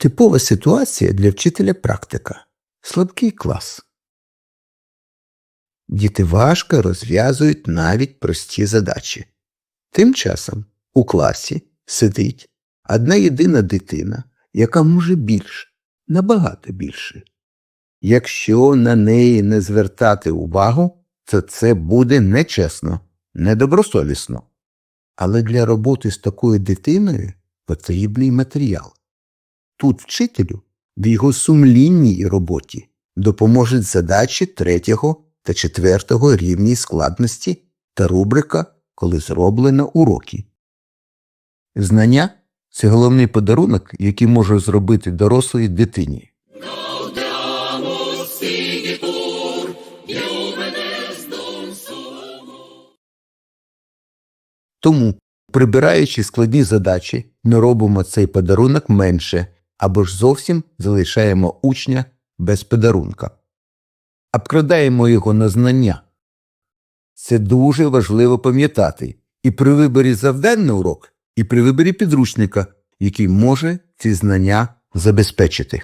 Типова ситуація для вчителя практика. Слабкий клас. Діти важко розв'язують навіть прості задачі. Тим часом у класі сидить одна єдина дитина, яка може більше, набагато більше. Якщо на неї не звертати увагу, то це буде нечесно, недобросовісно. Але для роботи з такою дитиною потрібний матеріал. Тут вчителю в його сумлінній роботі допоможуть задачі третього та четвертого рівні складності та рубрика, коли зроблено уроки. Знання це головний подарунок, який може зробити дорослій дитині. Тому, прибираючи складні задачі, ми робимо цей подарунок менше або ж зовсім залишаємо учня без подарунка. Обкрадаємо його на знання. Це дуже важливо пам'ятати і при виборі завдань на урок, і при виборі підручника, який може ці знання забезпечити.